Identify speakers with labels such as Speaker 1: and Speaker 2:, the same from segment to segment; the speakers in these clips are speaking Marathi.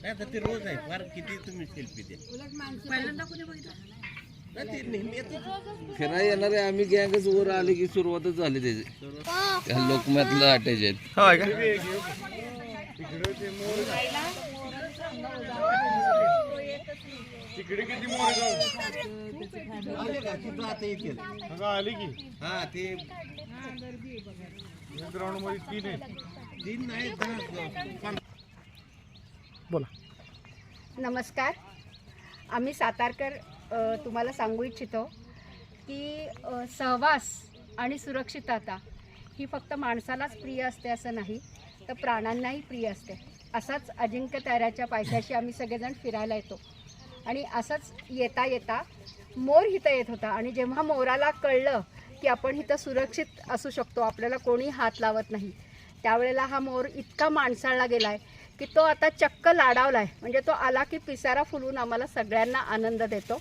Speaker 1: नाही तर ते रोज आहे फार किती तुम्ही सेल्फी द्या.
Speaker 2: फिरायला येणार आहे आम्ही गँगच वर आले की सुरुवातच झाली त्याची त्या लोकमतला अटॅच आहेत
Speaker 3: होय का
Speaker 1: आले का तिथं आता येतील
Speaker 3: आली की?
Speaker 1: हा ते
Speaker 3: ग्राउंडमध्ये तीन आहे
Speaker 1: तीन नाही
Speaker 3: बोला.
Speaker 4: नमस्कार. आम्ही सातारकर तुम्हाला सांगू इच्छितो की सहवास आणि सुरक्षितता ही फक्त माणसालाच प्रिय असते असं नाही. तर प्राणांनाही प्रिय असते. असाच अजिंक्य ताऱ्याच्या पायथ्याशी आम्ही सगळेजण फिरायला येतो. आणि असंच येता येता मोर इथं येत होता. आणि जेव्हा मोराला कळलं की आपण इथं सुरक्षित असू शकतो आपल्याला कोणी हात लावत नाही त्यावेळेला हा मोर इतका माणसाळला गेला आहे की तो आता चक्क लाडावला आहे म्हणजे तो आला की पिसारा फुलून आम्हाला सगळ्यांना आनंद देतो.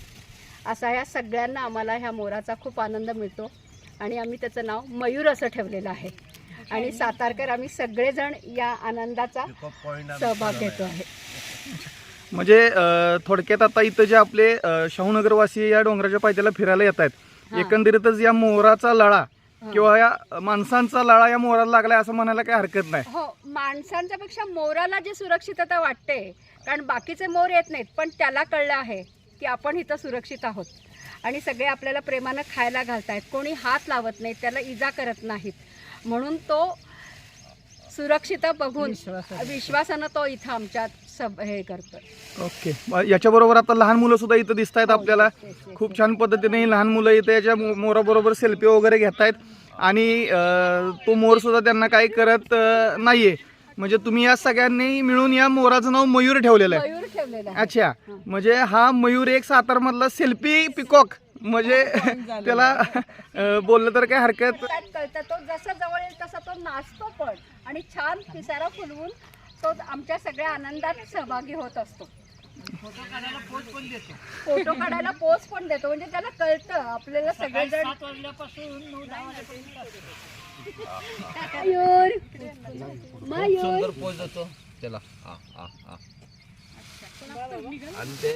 Speaker 4: असा ह्या सगळ्यांना आम्हाला ह्या मोराचा खूप आनंद मिळतो. आणि आम्ही त्याचं नाव मयूर असं ठेवलेलं आहे. आणि सातारकर आम्ही सगळेजण या आनंदाचा सहभाग घेतो आहे.
Speaker 3: म्हणजे थोडक्यात आता इथं जे आपले शाहूनगरवासी या डोंगराच्या पायथ्याला फिरायला येत आहेत. एकंदरीतच या मोराचा लळा किंवा या माणसांचा लळा या मोराला लागलाय असं म्हणायला काही हरकत नाही.
Speaker 4: हो माणसांच्या पेक्षा मोराला जी सुरक्षितता वाटते कारण बाकीचे मोर येत नाहीत पण त्याला कळलं आहे. की आपण इथं सुरक्षित आहोत. आणि सगळे आपल्याला प्रेमानं खायला घालतायत. कोणी हात लावत नाहीत त्याला इजा करत नाहीत. म्हणून तो सुरक्षित बघून विश्वासानं. तो इथं आमच्यात सब हे करतोय.
Speaker 3: ओके. याच्याबरोबर आता लहान मुलं सुद्धा इथं दिसत आहेत आपल्याला.
Speaker 4: हो, yes.
Speaker 3: खूप छान पद्धतीने लहान मुलं इथे याच्या मोराबरोबर सेल्फी वगैरे घेत आहेत आणि तो मोर सुद्धा त्यांना काही करत नाहीये. म्हणजे तुम्ही या सगळ्यांनी मिळून या मोराचं नाव मयूर ठेवलेलं आहे.
Speaker 4: मयूर ठेवलेला आहे.
Speaker 3: अच्छा. म्हणजे हा मयूर एक सातार मधला सेल्फी पिकॉक. म्हणजे त्याला अं, बोललं तर काय हरकत?
Speaker 4: त्यात कळतं तो जसा जवळ येईल तसा तो नाचतो पण. आणि छान पिसारा फुलवून तो आमच्या सगळ्या आनंदात सहभागी होत असतो. फोटो काढायला पोच पण देतो. म्हणजे त्याला कळतं. आपल्याला सगळेजण मयूर. मयूर.
Speaker 2: सुंदर पोच देतो. त्याला आणि ते